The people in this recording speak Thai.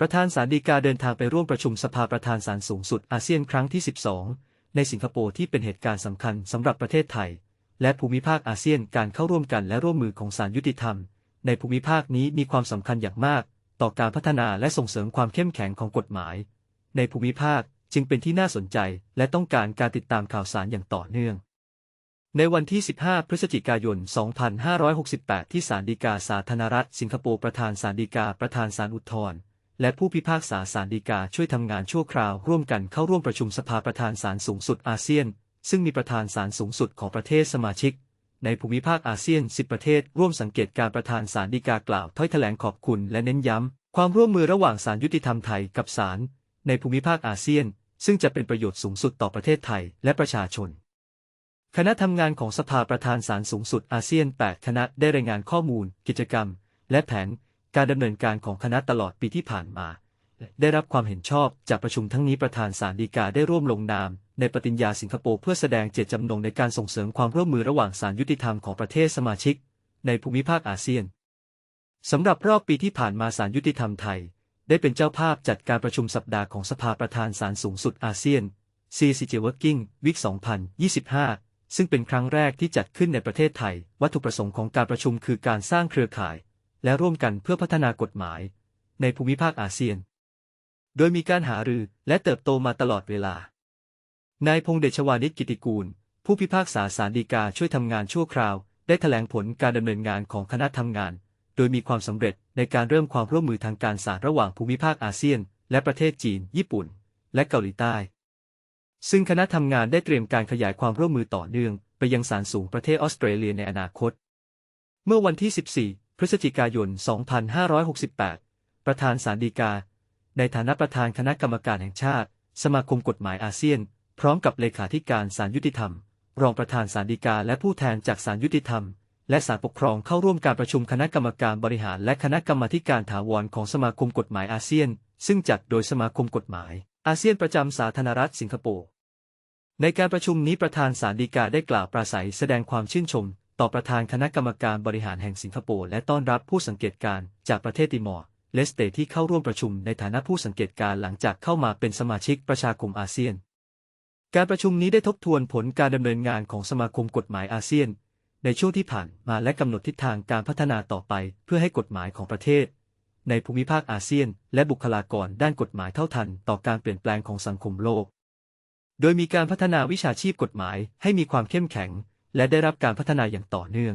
ประธานศาลฎีกาเดินทางไปร่วมประชุมสภาประธานศาลสูงสุดอาเซียนครั้งที่ 12 ในสิงคโปร์ที่เป็นเหตุการณ์สำคัญสำหรับประเทศไทย และภูมิภาคอาเซียนการเข้าร่วมกันและร่วมมือของศาลยุติธรรม ในภูมิภาคนี้มีความสำคัญอย่างมาก ต่อการพัฒนาและส่งเสริมความเข้มแข็งของกฎหมาย ในภูมิภาคจึงเป็นที่น่าสนใจและต้องการการติดตามข่าวสารอย่างต่อเนื่อง ในวันที่ 15 พฤศจิกายน 2568 ที่ศาลฎีกาสาธารณรัฐสิงคโปร์ประธานศาลฎีกาประธานศาลอุทธรณ์ และผู้พิพากษาศาลฎีกาช่วยทำงานชั่วคราว ร่วมกันเข้าร่วมประชุมสภาประธานศาลสูงสุดอาเซียน ซึ่งมีประธานศาลสูงสุดของประเทศสมาชิก ในภูมิภาคอาเซียน 10 ประเทศ ร่วมสังเกตการประธานศาลฎีกากล่าวถ้อยแถลงขอบคุณและเน้นย้ำ ความร่วมมือระหว่างศาลยุติธรรมไทยกับศาลในภูมิภาคอาเซียน ซึ่งจะเป็นประโยชน์สูงสุดต่อประเทศไทยและประชาชนคณะทำงานของสภาประธานศาลสูงสุดอาเซียน 8 คณะได้รายงานข้อมูล กิจกรรม และแผน การดำเนินการของคณะตลอดปีที่ผ่านมา ได้รับความเห็นชอบจากประชุมทั้งนี้ประธานศาลฎีกาได้ร่วมลงนาม ในปฏิญญาสิงคโปร์เพื่อแสดงเจตจำนงในการส่งเสริมความร่วมมือระหว่างศาลยุติธรรมของประเทศสมาชิก ในภูมิภาคอาเซียนสำหรับรอบปีที่ผ่านมาศาลยุติธรรมไทย ได้เป็นเจ้าภาพจัดการประชุมสัปดาห์ของสภาประธานศาลสูงสุดอาเซียน CCJ Working Week 2025 ซึ่งเป็นครั้งแรกที่จัดขึ้นในประเทศไทย วัตถุประสงค์ของการประชุมคือการสร้างเครือข่าย และร่วมกันเพื่อพัฒนากฎหมาย ในภูมิภาคอาเซียน โดยมีการหารือและเติบโตมาตลอดเวลา นายพงเดชวานิชกิติกูล ผู้พิพากษาศาลฎีกาช่วยทำงานชั่วคราว ได้แถลงผลการดำเนินงานของคณะทำงาน โดยมีความสำเร็จในการเริ่มความร่วมมือทางการศาลระหว่างภูมิภาคอาเซียน และประเทศจีน ญี่ปุ่น และเกาหลีใต้ ซึ่งคณะทำงานได้เตรียมการขยายความร่วมมือต่อเนื่อง ไปยังศาลสูงประเทศออสเตรเลียในอนาคต เมื่อวันที่ 14 พฤศจิกายน 2568 ประธานศาลฎีกา ในฐานะประธานคณะกรรมการแห่งชาติ สมาคมกฎหมายอาเซียน พร้อมกับเลขาธิการศาลยุติธรรม รองประธานศาลฎีกาและผู้แทนจากศาลยุติธรรม และศาลปกครองเข้าร่วมการประชุมคณะกรรมการบริหาร และคณะกรรมาการถาวรของสมาคมกฎหมายอาเซียน ซึ่งจัดโดยสมาคมกฎหมาย อาเซียนประจำสาธารณรัฐสิงคโปร์ ในการประชุมนี้ประธานศาลฎีกาได้กล่าวปราศัยแสดงความชื่นชม ต่อประธานคณะกรรมการบริหารแห่งสิงคโปร์และต้อนรับผู้สังเกตการณ์จากประเทศติมอร์เลสเตที่เข้าร่วมประชุมในฐานะผู้สังเกตการณ์หลังจากเข้ามาเป็นสมาชิกประชาคมอาเซียน การประชุมนี้ได้ทบทวนผลการดำเนินงานของสมาคมกฎหมายอาเซียน ในช่วงที่ผ่านมาและกำหนดทิศทางการพัฒนาต่อไปเพื่อให้กฎหมายของประเทศ ในภูมิภาคอาเซียน และบุคลากรด้านกฎหมายเท่าทันต่อการเปลี่ยนแปลงของสังคมโลก โดยมีการพัฒนาวิชาชีพกฎหมายให้มีความเข้มแข็ง และได้รับการพัฒนาอย่างต่อเนื่อง